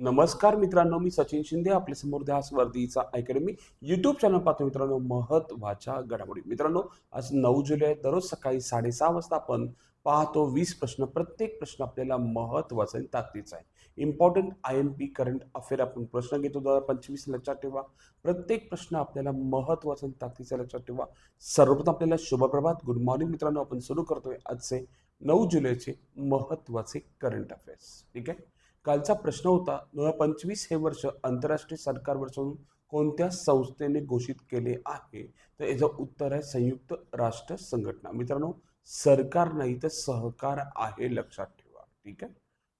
नमस्कार मित्रांनो मी सचिन शिंदे आपल्यासमोर ध्यास वर्दीचा अकॅडमी युट्यूब चॅनल पाहतो मित्रांनो महत्त्वाच्या घडामोडी. मित्रांनो आज नऊ जुलै आहे. दररोज सकाळी साडेसहा वाजता आपण पाहतो वीस प्रश्न प्रत्येक प्रश्न आपल्याला महत्त्वाचा आणि ताकदीचा आहे. Important I M P current affair आपण प्रश्न घेतो दर पंचवीस लक्षात ठेवा. प्रत्येक प्रश्न आपल्याला महत्त्वाचा आणि ताकदीचा लक्षात ठेवा. सर्वप्रथम आपल्याला शुभप्रभात. गुड मॉर्निंग मित्रांनो आपण सुरू करतोय आजचे नऊ जुलैचे महत्त्वाचे करंट अफेअर्स ठीक आहे? कालचा प्रश्न होता दोन हजार पंचवीस हे वर्ष आंतरराष्ट्रीय सरकार वर्ष म्हणून कोणत्या संस्थेने घोषित केले आहे? तर याचं उत्तर आहे संयुक्त राष्ट्र संघटना. मित्रांनो सरकार नाही तर सहकार आहे लक्षात ठेवा. ठीक आहे?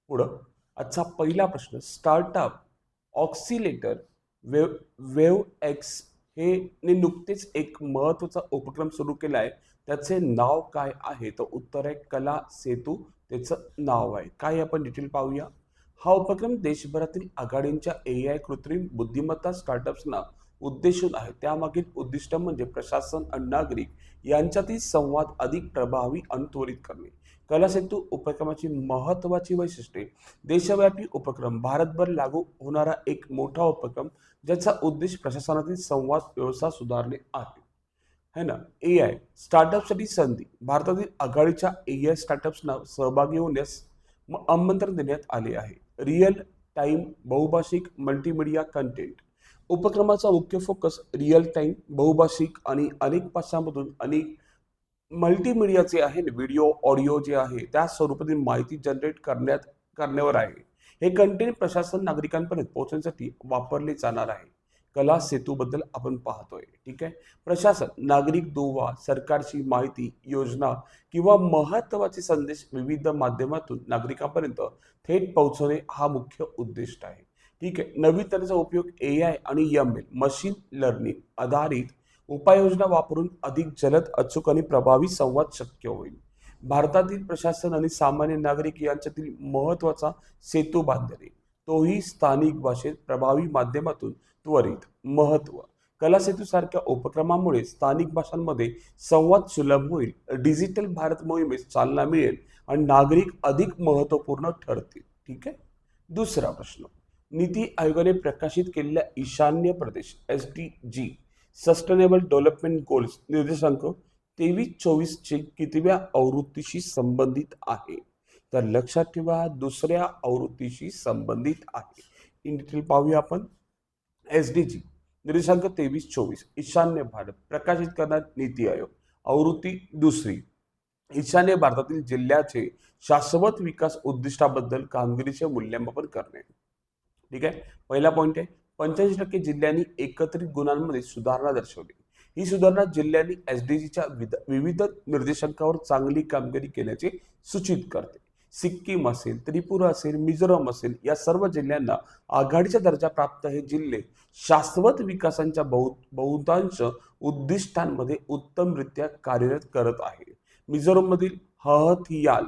पुढं. आजचा पहिला प्रश्न startup accelerator wave wave X हे ने नुकतेच एक महत्त्वाचा उपक्रम सुरू केला आहे. त्याचे नाव काय आहे? तर उत्तर आहे कला सेतू त्याचं नाव आहे. काय आपण डिटेल पाहूया? हा उपक्रम देशभरातील आघाडींच्या ए आय कृत्रिम बुद्धिमत्ता स्टार्टअप्सना उद्देशून आहे. त्यामागील उद्दिष्ट म्हणजे प्रशासन आणि नागरिक यांच्यातील संवाद अधिक प्रभावी आणि त्वरित करणे. कला सेतू उपक्रमाची महत्त्वाची वैशिष्ट्ये. देशव्यापी उपक्रम. भारतभर लागू होणारा एक मोठा उपक्रम ज्याचा उद्देश प्रशासनातील संवाद व्यवस्था सुधारणे आहे. है ना? ए आय स्टार्टअपसाठी संधी. भारतातील आघाडीच्या ए आय स्टार्टअप्सना सहभागी होण्यास म- आमंत्रण देण्यात आले आहे. रिअल टाईम बहुभाषिक मल्टीमीडिया कंटेंट उपक्रमाचा मुख्य फोकस रिअल टाईम बहुभाषिक आणि अनेक भाषांमधून अनेक मल्टीमीडियाचे आहे व्हिडिओ ऑडिओ जे आहे त्या स्वरूपातील माहिती जनरेट करण्यात करण्यावर आहे. हे कंटेंट प्रशासन नागरिकांपर्यंत पोहोचण्यासाठी वापरले जाणार आहे. कला सेतूबद्दल आपण पाहतोय ठीक आहे? प्रशासन नागरिक दुवा सरकारची माहिती योजना किंवा महत्त्वाचे संदेश विविध माध्यमातून नागरिकांपर्यंत थेट पोहोचवणे हा मुख्य उद्दिष्ट आहे. ठीक आहे? नवी तऱ्हेचा उपयोग ए आय आणि यम एल मशीन लर्निंग आधारित उपाययोजना वापरून अधिक जलद अचूक आणि प्रभावी संवाद शक्य होईल. भारतातील प्रशासन आणि सामान्य नागरिक यांच्यातील महत्त्वाचा सेतू बांधणे. तोही स्थानिक भाषेत प्रभावी माध्यमातून त्वरित महत्त्व कलासेतूसारख्या सारख्या उपक्रमामुळे स्थानिक भाषांमध्ये संवाद सुलभ होईल डिजिटल भारत मोहिमेस चालना मिळेल आणि नागरिक अधिक महत्त्वपूर्ण ठरतील. ठीक आहे? दुसरा प्रश्न. नीती आयोगाने प्रकाशित केलेल्या ईशान्य प्रदेश S D G sustainable development goals निर्देशांक तेवीस चोवीसचे कितव्या आवृत्तीशी संबंधित आहे? तर लक्षात ठेवा दुसऱ्या आवृत्तीशी संबंधित आहे. इन डिटेल पाहूया आपण. एस डी जी निर्देशांक तेवीस चोवीस. ईशान्य भारत प्रकाशित करणार नीती आयोग. आवृत्ती दुसरी. ईशान्य भारतातील जिल्ह्याचे शाश्वत विकास उद्दिष्टाबद्दल कामगिरीचे मूल्यमापन करणे. ठीक आहे? पहिला पॉईंट आहे. पंच्याऐंशी टक्के जिल्ह्यांनी एकत्रित गुणांमध्ये सुधारणा दर्शवली. ही सुधारणा जिल्ह्यांनी एस डी जीच्या विविध निर्देशांकावर चांगली कामगिरी केल्याचे सूचित करते. सिक्कीम असेल त्रिपुरा असेल मिझोरम असेल या सर्व जिल्ह्यांना आघाडीचा दर्जा प्राप्त हे जिल्हे. शाश्वत विकासांच्या बहु बहुतांश उद्दिष्टांमध्ये उत्तमरित्या कार्यरत करत आहे. मिझोराममधील हहथियाल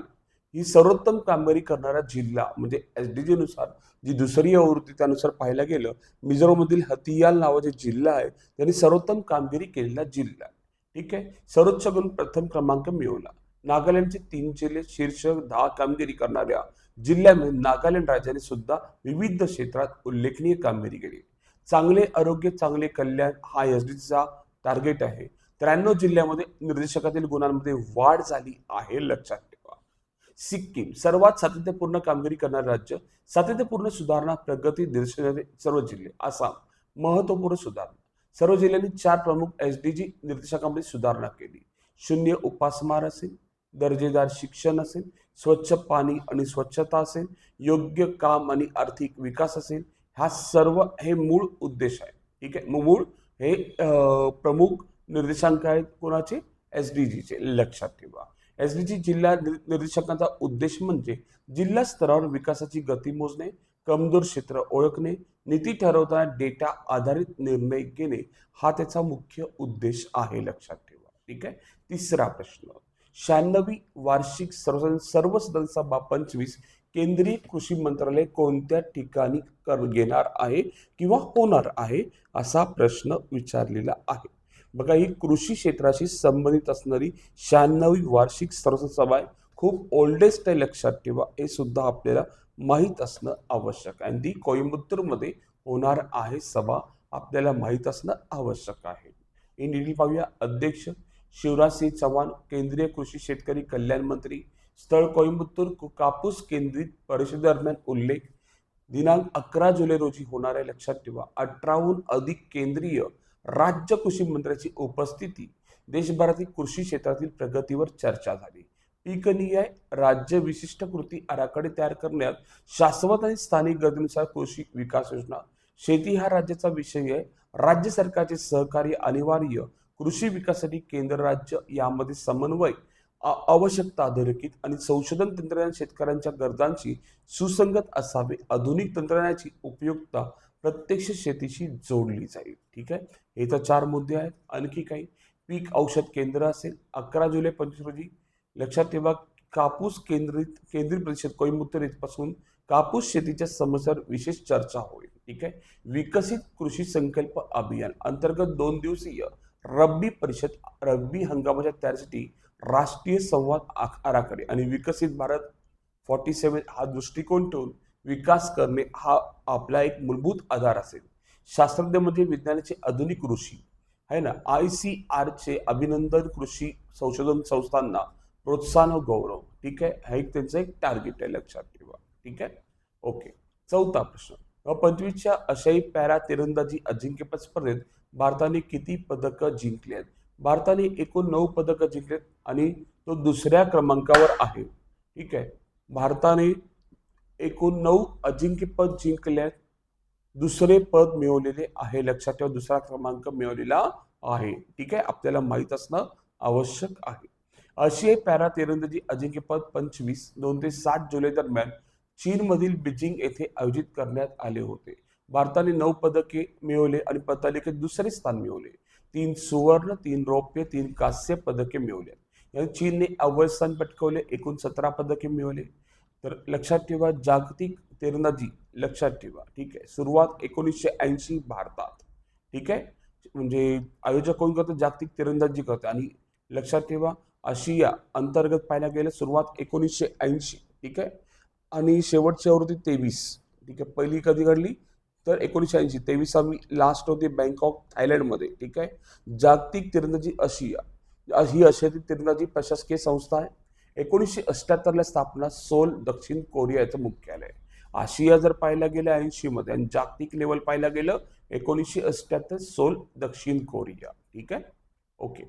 ही सर्वोत्तम कामगिरी करणारा जिल्हा म्हणजे एस डी जीनुसार जी दुसरी आवृत्ती त्यानुसार पाहायला गेलं मिझोराममधील हतियाल नावाचे जिल्हा आहे त्यांनी सर्वोत्तम कामगिरी केलेला जिल्हा. ठीक आहे? सर्वोच्च गुण प्रथम क्रमांक मिळवला. नागालँडचे तीन जिल्हे शीर्षक दहा कामगिरी करणाऱ्या जिल्ह्यामध्ये नागालँड राज्याने सुद्धा विविध क्षेत्रात उल्लेखनीय कामगिरी केली. चांगले आरोग्य चांगले कल्याण हा एस डीचा टार्गेट आहे. त्र्याण्णव जिल्ह्यामध्ये निर्देशकातील गुणांमध्ये वाढ झाली आहे लक्षात ठेवा. सिक्कीम सर्वात सातत्यपूर्ण कामगिरी करणारे राज्य सातत्यपूर्ण सुधारणा प्रगती दर्शवणारे सर्व जिल्हे. आसाम महत्त्वपूर्ण सुधारणा. सर्व जिल्ह्यांनी चार प्रमुख एस डी जी निर्देशकामध्ये सुधारणा केली. शून्य उपासमार असेल दर्जेदार शिक्षण असेल स्वच्छ पाणी आणि स्वच्छता असेल योग्य काम आणि आर्थिक विकास असेल हा सर्व हे मूळ उद्देश आहे ठीक आहे? मूळ हे प्रमुख निर्देशांक आहेत कोणाचे? एस डी जीचे. लक्षात ठेवा. एस डी जी जिल्हा निर्देशांकाचा उद्देश म्हणजे जिल्हा स्तरावर विकासाची गती मोजणे कमजोर क्षेत्र ओळखणे नीती ठरवताना डेटा आधारित निर्णय घेणे हा त्याचा मुख्य उद्देश आहे. लक्षात ठेवा. ठीक आहे? तिसरा प्रश्न. शहाण्णवी वार्षिक सर्व सर्व सदस्य पंचवीस केंद्रीय कृषी मंत्रालय कोणत्या ठिकाणी कर घेणार आहे किंवा होणार आहे असा प्रश्न विचारलेला आहे. बघा ही कृषी क्षेत्राशी संबंधित असणारी शहाण्णवी वार्षिक सर्वसभा सभा आहे. खूप ओल्डेस्ट आहे लक्षात ठेवा हे सुद्धा आपल्याला माहीत असणं आवश्यक आहे. आणि ती कोइंबतूरमध्ये होणार आहे सभा आपल्याला माहीत असणं आवश्यक आहे. हे डिटेल पाहूया. अध्यक्ष शिवराज सिंह चव्हाण केंद्रीय कृषी शेतकरी कल्याण मंत्री स्थळ कोइंबतूर कापूस केंद्रित परिषदेदरम्यान उल्लेख दिनांक अकरा जुलै रोजी होणाऱ्या लक्षात ठेवा. अठराहून अधिक केंद्रीय राज्य कृषी मंत्र्याची उपस्थिती देशभरातील कृषी क्षेत्रातील प्रगतीवर चर्चा झाली. पीकनिहाय राज्य विशिष्ट कृती आराखडे तयार करण्यात शाश्वत आणि स्थानिक गरजेनुसार कृषी विकास योजना शेती हा राज्याचा विषय आहे. राज्य सरकारचे सहकार्य अनिवार्य कृषी विकासासाठी केंद्र राज्य यामध्ये समन्वय आवश्यकता अधोरेखित आणि संशोधन तंत्रज्ञान शेतकऱ्यांच्या गरजांशी सुसंगत असावे. आधुनिक तंत्रज्ञानाची उपयुक्तता प्रत्यक्ष शेतीशी जोडली जाईल. ठीक आहे? हे तर चार मुद्दे आहेत. आणखी काही? पीक औषध केंद्र असेल अकरा जुलै पंचवीस रोजी. लक्षात ठेवा कापूस केंद्रित केंद्रीय परिषद कोईमुत्तर येथपासून कापूस शेतीच्या समस्यावर विशेष चर्चा होईल. ठीक आहे? विकसित कृषी संकल्प अभियान अंतर्गत दोन दिवसीय रब्बी परिषद रब्बी हंगामाच्या तयारीसाठी राष्ट्रीय संवाद आख- आराखडे आणि विकसित भारत. फॉर्टी सेवन हा दृष्टिकोन ठेवून विकास करणे हा आपला एक मूलभूत आधार असेल. शास्त्रज्ञ म्हणजे विज्ञानाचे आधुनिक ऋषी आहे ना? आय सी आरचे अभिनंदन कृषी संशोधन संस्थांना प्रोत्साहन व गौरव. ठीक आहे? हा एक त्यांचं एक टार्गेट आहे. लक्षात ठेवा. ठीक आहे? ओके चौथा प्रश्न. पंचवीसच्या आशियाई पॅरा तिरंदाजी अजिंक्यपद स्पर्धेत भारताने किती पदकं जिंकली आहेत? भारताने एकूण नऊ पदकं जिंकलेत आणि तो दुसऱ्या क्रमांकावर आहे. ठीक आहे? भारताने एकूण नऊ अजिंक्यपद जिंकले आहेत. दुसरे पद मिळवलेले आहे. लक्षात ठेवा दुसरा क्रमांक मिळवलेला आहे. ठीक आहे? आपल्याला माहीत असणं आवश्यक आहे. आशियाई पॅरा तिरंदाजी अजिंक्यपद पंचवीस दोन ते सात जुलै दरम्यान चीनमधील बीजिंग येथे आयोजित करण्यात आले होते. भारताने नऊ पदके मिळवले आणि पतालिकेत दुसरे स्थान मिळवले. तीन सुवर्ण तीन रौप्य तीन कांस्य पदके मिळवले. चीनने अव्वल स्थान पटकवले एकूण सतरा पदके मिळवले. तर लक्षात ठेवा जागतिक तिरंदाजी लक्षात ठेवा. ठीक आहे? सुरुवात एकोणीसशे ऐंशी भारतात. ठीक आहे? म्हणजे आयोजक कोण करतो जागतिक तिरंदाजी करते आणि लक्षात ठेवा आशिया अंतर्गत पाहायला गेलं सुरुवात एकोणीसशे ऐंशी. ठीक आहे? आणि शेवटची आवृत्ती तेवीस. ठीक आहे? पहिली कधी घडली? तर एकोणीसशे ऐंशी तेवीसावी लास्ट होती बँकॉक थायलंडमध्ये ठीक आहे? जागतिक तिरंदाजी आशिया ही आशियातील तिरंदाजी प्रशासकीय संस्था आहे. एकोणीसशे अठ्याहत्तरला स्थापना सोल दक्षिण कोरिया याचं मुख्यालय आशिया जर पाहायला गेलं ऐंशीमध्ये आणि जागतिक लेवल पाहायला गेलं एकोणीसशे अष्ट्याहत्तर सोल दक्षिण कोरिया ठीक आहे? ओके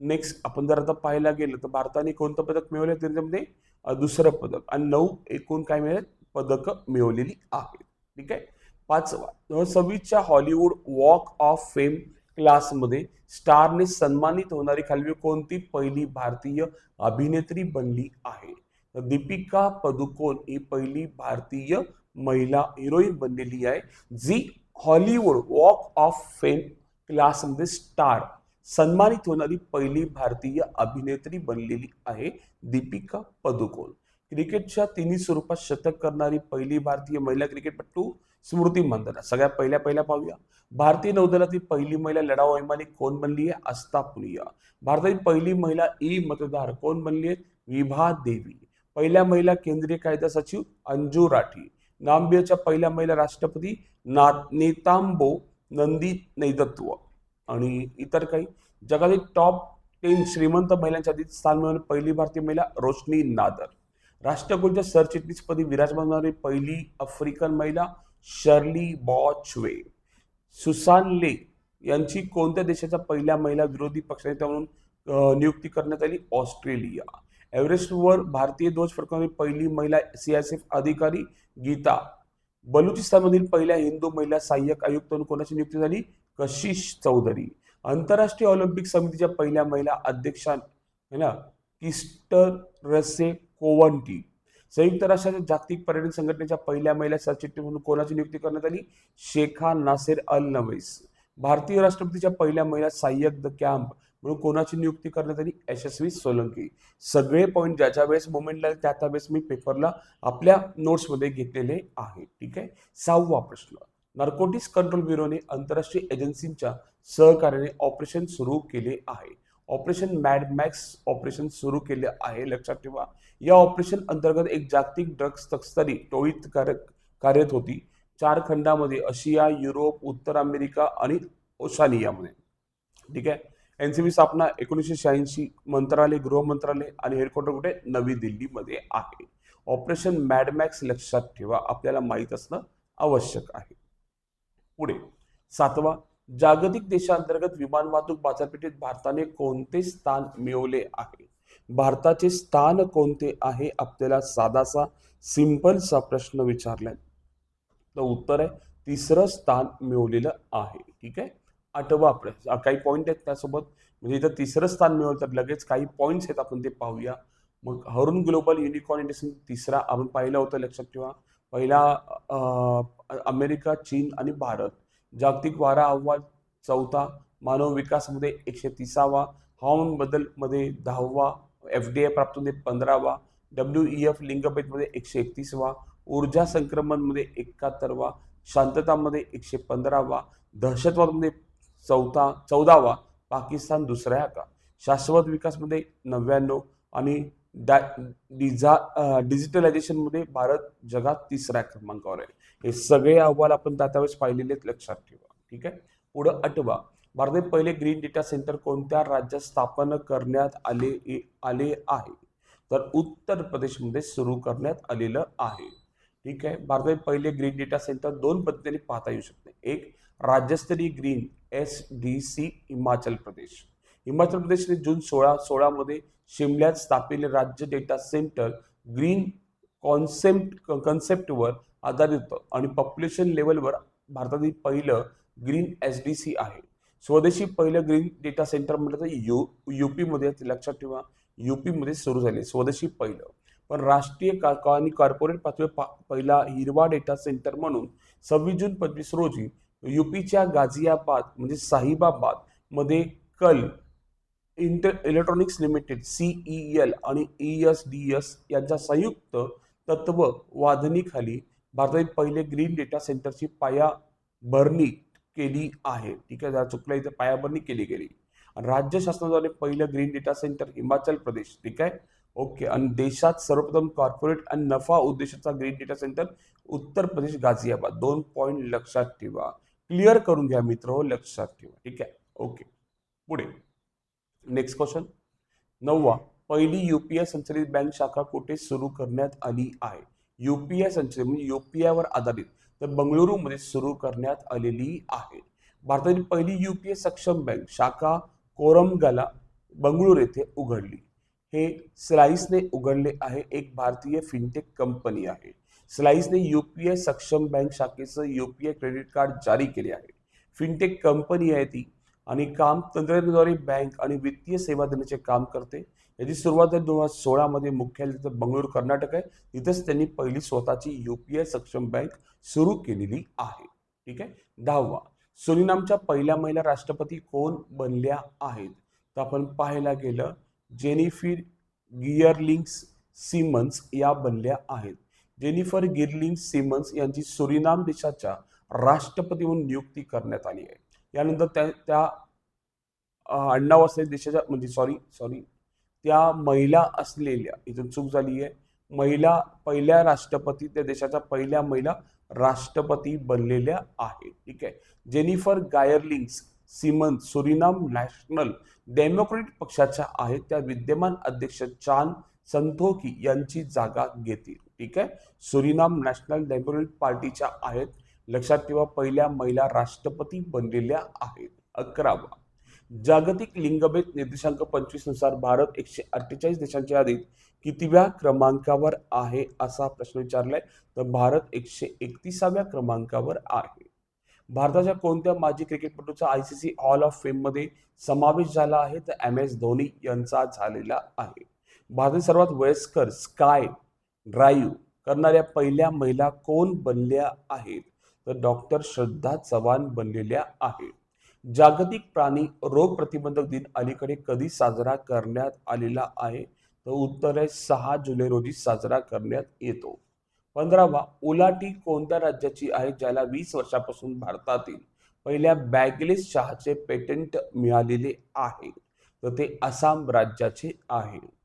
नेक्स्ट आपण जर आता पाहायला गेलं तर भारताने कोणतं पदक मिळवलं त्याच्यामध्ये दुसरं पदक. आणि नऊ एकूण काय मिळेल? पदकं मिळवलेली आहेत ठीक आहे? पाचवा दोन सव्वीसच्या हॉलिवूड वॉक ऑफ फेम क्लासमध्ये स्टारने सन्मानित होणारी खालवी कोणती पहिली भारतीय अभिनेत्री बनली आहे? दीपिका पदुकोण ही पहिली भारतीय महिला हिरोईन बनलेली आहे जी हॉलिवूड वॉक ऑफ फेम क्लासमध्ये स्टार सन्मानित होणारी पहिली भारतीय अभिनेत्री बनलेली आहे दीपिका पदुकोण. क्रिकेटच्या तिन्ही स्वरूपात शतक करणारी पहिली भारतीय महिला क्रिकेटपटू स्मृती मंदना. सगळ्यात पहिल्या पहिल्या पाहूया. भारतीय नौदलातील पहिली महिला लढाऊ वैमानिक कोण बनली आहे? आस्था पुनिया. भारतातील पहिली महिला ई मतदार कोण बनली आहे? विभा देवी. पहिल्या महिला केंद्रीय कायदा सचिव अंजू राठी. नाम्बियाच्या पहिल्या महिला राष्ट्रपती ना नेतांबो नंदी नैदत्व आणि इतर काही. जगातील टॉप टेन श्रीमंत महिलांच्या यादीत स्थान मिळवून पहिली भारतीय महिला रोशनी नादर. राष्ट्रकुलच्या सरचिटणीसपदी विराजमान होणारी पहिली आफ्रिकन महिला शर्ली बॉचवे. सुसान ले यांची कोणत्या देशाच्या पहिल्या महिला विरोधी पक्षनेत्या म्हणून नियुक्ती करण्यात आली? ऑस्ट्रेलिया. एव्हरेस्टवर भारतीय ध्वज फडकवणारी पहिली महिला सीआयएसएफ अधिकारी गीता. बलुचिस्तानमधील पहिल्या हिंदू महिला सहाय्यक आयुक्त म्हणून कोणाची नियुक्ती झाली? कशिश चौधरी. आंतरराष्ट्रीय ऑलिम्पिक समितीच्या पहिल्या महिला अध्यक्षा है ना? इस्टर रसे कोवंटी. संयुक्त राष्ट्राच्या जागतिक पर्यटन संघटनेच्या पहिल्या महिला सरचिटणीस म्हणून कोणाची नियुक्ती करण्यात आली? Sheikha Nasser Al Nowais. भारतीय राष्ट्रपतीच्या पहिल्या महिला सहाय्यक द कॅम्प म्हणून कोणाची नियुक्ती करण्यात आली? यशस्वी सोलंकी. सगळे पॉईंट ज्याच्या वेळेस मुवमेंटला त्या त्या वेळेस मी पेपरला आपल्या नोट्समध्ये घेतलेले आहे. ठीक आहे? सहावा प्रश्न. नार्कोटिक्स कंट्रोल ब्युरोने आंतरराष्ट्रीय एजन्सींच्या सहकार्याने ऑपरेशन सुरू केले आहे. ऑपरेशन मॅडमॅक्स ऑपरेशन सुरू केले आहे लक्षात ठेवा. या ऑपरेशन अंतर्गत एक जागतिक ड्रग्स तस्करी टोळीत कार्य कार्यरत होती. चार खंडामध्ये आशिया युरोप उत्तर अमेरिका आणि ओशानियामध्ये. ठीक आहे? एन सी बी स्थापना एकोणीसशे शहाऐंशी मंत्रालय गृह मंत्रालय आणि हेडक्वार्टर कुठे? नवी दिल्लीमध्ये आहे. ऑपरेशन मॅडमॅक्स लक्षात ठेवा. आपल्याला माहीत असणं आवश्यक आहे. पुढे सातवा जागतिक देशांतर्गत विमान वाहतूक बाजारपेठेत भारताने कोणते स्थान मिळवले आहे? भारताचे स्थान कोणते आहे? आपल्याला साधासा सिंपलचा प्रश्न विचारलाय. तर उत्तर आहे तिसरं स्थान मिळवलेलं आहे. ठीक आहे? आठवा प्रश्न काही पॉईंट आहेत त्यासोबत. म्हणजे इथं तिसरं स्थान मिळवलं तर लगेच काही पॉईंट्स आहेत आपण ते पाहूया. मग हरून ग्लोबल युनिकॉर्न इंडस्ट्री तिसरा आपण पाहिलं होतं लक्षात ठेवा. पहिला अमेरिका चीन आणि भारत. जागतिक वारा अहवाल चौथा मानव विकासमध्ये एकशे तिसावा हवामान बदलमध्ये दहावा एफ डी आय प्राप्तमध्ये पंधरावा डब्ल्यू ई एफ लिंगभेदमध्ये एकशे एकतीसवा ऊर्जा संक्रमणमध्ये एकाहत्तरवा शांततामध्ये एकशे पंधरावा दहशतवादमध्ये चौथा चौदावा पाकिस्तान दुसऱ्या का शाश्वत विकासमध्ये नव्याण्णव आणि डा डिझा डिजिटलायझेशनमध्ये भारत जगात तिसऱ्या क्रमांकावर आहे. हे सगळे अहवाल आपण त्यावेळेस पाहिलेले आहेत, लक्षात ठेवा. ठीक आहे? पुढं आठवा. भारतात पहिले ग्रीन डेटा सेंटर कोणत्या राज्यात स्थापन करण्यात आले आले आहे? तर उत्तर प्रदेशमध्ये सुरू करण्यात आलेलं आहे. ठीक आहे? भारतात पहिले ग्रीन डेटा सेंटर दोन पद्धतीने पाहता येऊ शकते. एक राज्यस्तरीय green S D C Himachal Pradesh. Himachal प्रदेशने जून सोळा सोळामध्ये शिमल्यात स्थापिले राज्य डेटा सेंटर ग्रीन कॉन्सेप्ट कन्सेप्टवर आधारित आणि पॉप्युलेशन लेवलवर भारतातील पहिलं ग्रीन एस डी सी आहे. स्वदेशी पहिलं ग्रीन डेटा सेंटर म्हटलं तर यू युपीमध्ये ते लक्षात ठेवा युपीमध्ये सुरू झाले स्वदेशी पहिलं. पण राष्ट्रीय का आणि कॉर्पोरेट पातळीवर पा पहिला हिरवा डेटा सेंटर म्हणून सव्वीस जून पंचवीस रोजी यूपीच्या गाझियाबाद म्हणजे साहिबाबादमध्ये कल inter electronics limited CE L आणि ई एस डी एस यांच्या संयुक्त तत्व वाधनीखाली भारतातील पहिले ग्रीन डेटा सेंटरची पायाभरणी केली आहे. ठीक आहे जरा चुकलं इथे पायाभरणी केली गेली. आणि राज्य शासनाद्वारे पहिलं green data centre Himachal Pradesh. ठीक आहे? ओके आणि देशात सर्वप्रथम कॉर्पोरेट आणि नफा उद्देशाचा green data centre Uttar Pradesh Ghaziabad. दोन पॉईंट लक्षात ठेवा. क्लिअर करून घ्या मित्र हो लक्षात ठेवा. ठीक आहे? ओके पुढे. नेक्स्ट क्वेश्चन नववा पहिली युपीआय संचलित बँक शाखा कुठे सुरू करण्यात आली आहे? युपीआय संचलित म्हणजे UPI वर आधारित तर बंगळुरूमध्ये सुरू करण्यात आलेली आहे. भारतातील पहिली युपीआय सक्षम बँक शाखा कोरमगाला बंगळुरू येथे उघडली. हे स्लाईसने उघडले आहे एक भारतीय फिनटेक कंपनी आहे. स्लाईसने युपीआय सक्षम बँक शाखेचं युपीआय क्रेडिट कार्ड जारी केले आहे. फिनटेक कंपनी आहे ती. आणि काम तंत्रज्ञानाद्वारे बँक आणि वित्तीय सेवा देण्याचे काम करते. याची सुरुवात दोन हजार सोळामध्ये मुख्यालय तिथं बंगळुरू कर्नाटक आहे. तिथंच त्यांनी पहिली स्वतःची यू पी आय सक्षम बँक सुरू केलेली आहे. ठीक आहे? दहावा. सुरिनामच्या पहिल्या महिला राष्ट्रपती कोण बनल्या आहेत? तर आपण पाहायला गेलं जेनिफिर गियरलिंग्स सिमन्स या बनल्या आहेत. जेनिफर गिरलिंग सिमन्स यांची सुरिनाम देशाच्या राष्ट्रपती म्हणून नियुक्ती करण्यात आली आहे. यानंतर त्या त्या अण्णा आडनाव असलेल्या देशाच्या म्हणजे सॉरी सॉरी त्या महिला असलेल्या इथून चूक झाली आहे महिला पहिल्या राष्ट्रपती त्या देशाच्या पहिल्या महिला राष्ट्रपती बनलेल्या आहेत. ठीक आहे? Jennifer Geerlings Simmons Suriname national democratic पक्षाच्या आहेत. त्या विद्यमान अध्यक्ष चान संतोखी यांची जागा घेतील. ठीक आहे? सुरिनाम नॅशनल डेमोक्रेटिक पार्टीच्या आहेत. लक्षात ठेवा पहिल्या महिला राष्ट्रपती बनलेल्या आहेत. अकरावा जागतिक लिंगभेद निर्देशांक पंचवीसनुसार भारत एकशे अठ्ठेचाळीस देशांच्या यादीत कितव्या क्रमांकावर आहे असा प्रश्न विचारलाय. तर भारत एकशे एकतीसाव्या क्रमांकावर आहे. भारताच्या कोणत्या माजी क्रिकेटपटूचा I C C hall of फेममध्ये समावेश झाला आहे? तर एम एस धोनी यांचा झालेला आहे. भारतातील सर्वात वयस्कर स्काय ड्राईव्ह करणाऱ्या पहिल्या महिला कोण बनल्या आहेत? तर डॉक्टर श्रद्धा चव्हाण बनलेल्या आहेत. जागतिक प्राणी रोग प्रतिबंधक दिन अलीकडे कधी साजरा करण्यात आलेला आहे? तर उत्तर आहे सहा जुलै रोजी साजरा करण्यात येतो. पंधरावा उलाटी कोणत्या राज्याची आहे? ज्याला वीस वर्षापासून भारतातील पहिल्या बॅगलेस चहाचे पेटंट मिळालेले आहे. तर ते आसाम राज्याचे आहे.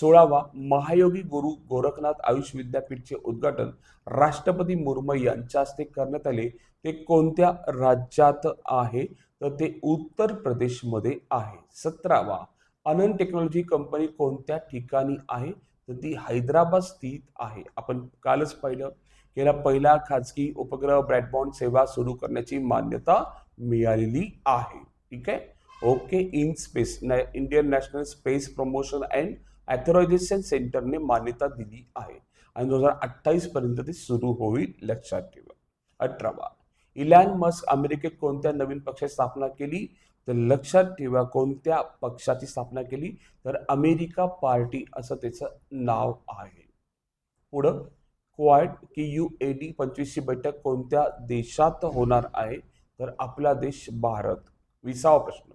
सोळावा महायोगी गुरु गोरखनाथ आयुष विद्यापीठचे उद्घाटन राष्ट्रपती मुर्मू यांच्या हस्ते करण्यात आले. ते कोणत्या राज्यात आहे? तर ते उत्तर प्रदेशमध्ये आहे. सतरावा अनंत टेक्नॉलॉजी कंपनी कोणत्या ठिकाणी आहे? तर ती हैदराबाद स्थित आहे. आपण कालच पाहिलं. गेला पहिला खाजगी उपग्रह ब्रॅडबॉन्ड सेवा सुरू करण्याची मान्यता मिळालेली आहे. ठीक आहे? Okay in space Indian national space promotion and authorisation सेंटरने मान्यता दिली आहे आणि दोन हजार अठ्ठावीसपर्यंत ते सुरू होईल. लक्षात ठेवा. अठरावा. इलॅन मस्क अमेरिकेत कोणत्या नवीन पक्षाची स्थापना केली? तर लक्षात ठेवा कोणत्या पक्षाची स्थापना केली? तर अमेरिका पार्टी असं त्याचं नाव आहे. पुढं क्वाड की यू ए डी पंचवीसची बैठक कोणत्या देशात होणार आहे? तर आपला देश भारत. विसावा प्रश्न.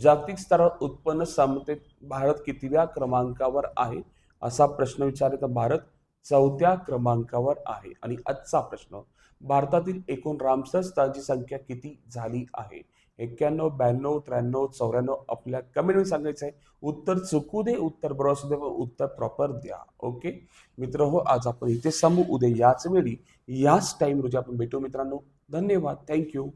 जागतिक स्तरावर उत्पन्न समतेत भारत कितव्या क्रमांकावर आहे? असा प्रश्न विचारले तर भारत चौथ्या क्रमांकावर आहे. आणि आजचा प्रश्न भारतातील एकूण रामसर स्थळांची संख्या किती झाली आहे? एक्क्याण्णव ब्याण्णव त्र्याण्णव चौऱ्याण्णव आपल्या कमेंटमध्ये सांगायचं आहे. उत्तर चुकू दे उत्तर बरोबर असू दे उत्तर प्रॉपर द्या. ओके मित्र हो आज आपण इथे सांगू. उद्या याच वेळी याच टाईम रोजी आपण भेटू मित्रांनो. धन्यवाद. थँक्यू